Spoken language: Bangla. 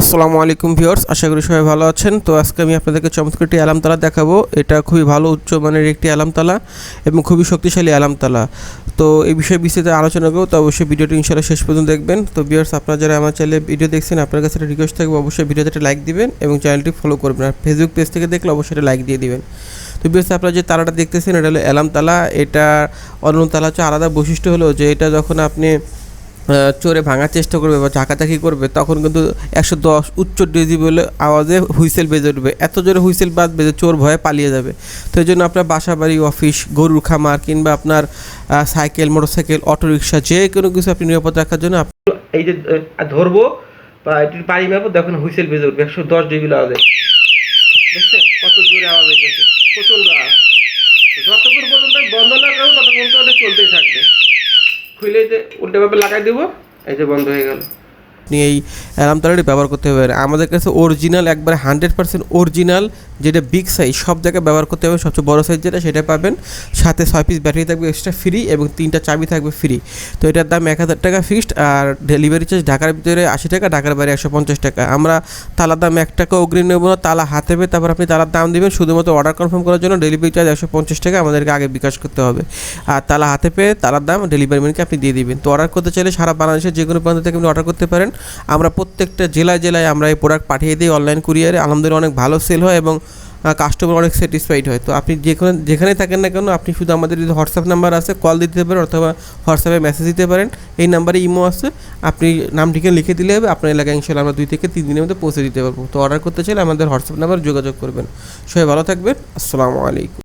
আসসালামু আলাইকুম ভিউয়ার্স, আশা করি সবাই ভালো আছেন। তো আজকে আমি আপনাদেরকে চমৎকার একটি অ্যালামতালা দেখাবো। এটা খুবই ভালো, উচ্চ মানের একটি অ্যালামতালা এবং খুবই শক্তিশালী অ্যালামতালা তো এই বিষয়ে বিস্তারিত আলোচনা করব, তো অবশ্যই ভিডিওটি ইনশাল্লাহ শেষ পর্যন্ত দেখবেন। তো ভিউয়ার্স, আপনারা যারা আমার চ্যানেলে ভিডিও দেখছেন, আপনার কাছে একটা রিকোয়েস্ট থাকবে, অবশ্যই ভিডিওতে একটা লাইক দিবেন এবং চ্যানেলটি ফলো করবেন। আর ফেসবুক পেজ থেকে দেখলে অবশ্যই একটা লাইক দিয়ে দিবেন। তো বিশেষ আপনারা যে তালাটা দেখতেছেন, এটা হলো অ্যালাম তালা এটা অন্য তালা হচ্ছে আলাদা বৈশিষ্ট্য হলো যে এটা যখন আপনি চোরে ভাঙার চেষ্টা করবে বা ঝাঁকাঝাঁকি করবে, তখন কিন্তু একশো দশ উচ্চ ডেজিবেল আওয়াজে হুইসেল বেজে উঠবে। এত জোরে হুইসেল বাজবে যে চোর ভয়ে পালিয়ে যাবে। তো এই জন্য আপনার বাসা বাড়ি অফিস, গরুর খামার কিংবা আপনার সাইকেল, মোটরসাইকেল, অটোরিকশা, যে কোনো কিছু আপনি নিরাপদ রাখার জন্য এই যে ধরবো, বা পাড়ি মারবো তখন হুইসেল বেজে উঠবে একশো দশ ডিগ্রি আওয়াজে। কত জোরে আওয়াজ আওয়াজ। যতক্ষণ পর্যন্ত বন্ধ না করব, ততক্ষণ চলতেই থাকবে। খুলে যে উল্টোভাবে লাগাই দেবো, এই যে বন্ধ হয়ে গেল। আপনি এই অ্যালার্ম তালাটি ব্যবহার করতে পারেন আমাদের কাছে অরিজিনাল একবার হান্ড্রেড পার্সেন্ট অরিজিনাল যেটা বিগ সাইজ সব জায়গায় ব্যবহার করতে হবে সবচেয়ে বড় সাইজ যেটা, সেটা পাবেন সাথে ছয় পিস ব্যাটারি থাকবে এক্সট্রা ফ্রি এবং তিনটা চাবি থাকবে ফ্রি তো এটার দাম এক হাজার টাকা ফিক্সড আর ডেলিভারি চার্জ ঢাকার ভিতরে আশি টাকা, ঢাকার বাইরে একশো পঞ্চাশ টাকা। আমরা তালার দাম এক টাকা অগ্রিম নেব না, তালা হাতে পেয়ে তারপর আপনি তালার দাম দেবেন। শুধুমাত্র অর্ডার কনফার্ম করার জন্য ডেলিভারি চার্জ একশো পঞ্চাশ টাকা আমাদেরকে আগে বিকাশ করতে হবে। আর তালা হাতে পেয়ে তালার দাম ডেলিভারি ম্যানকে আপনি দিয়ে দিবেন। তো অর্ডার করতে চাইলে সারা বাংলাদেশের যে কোনো প্রান্ত থেকে আপনি অর্ডার করতে পারেন। আমরা প্রত্যেকটা জেলায় জেলায় আমরা এই প্রোডাক্ট পাঠিয়ে দিই অনলাইন কুরিয়ারে আলহামদুলিল্লাহ অনেক ভালো সেল হয় এবং কাস্টমার অনেক স্যাটিসফাইড হয়। তো আপনি যেখানে যেখানে থাকেন না কেন, আপনি শুধু আমাদের যদি হোয়াটসঅ্যাপ নাম্বার আছে কল দিতে পারেন অথবা হোয়াটসঅ্যাপে মেসেজ দিতে পারেন, এই নাম্বারে ইমো আছে। আপনি নাম ঠিকানা লিখে দিলে হবে, আপনার এলাকায় ইনশাল্লাহ আমরা দুই থেকে তিন দিনের মধ্যে পৌঁছে দিতে পারব। তো অর্ডার করতে চাইলে আমাদের হোয়াটসঅ্যাপ নাম্বার যোগাযোগ করবেন। সবাই ভালো থাকবেন। আসসালামু আলাইকুম।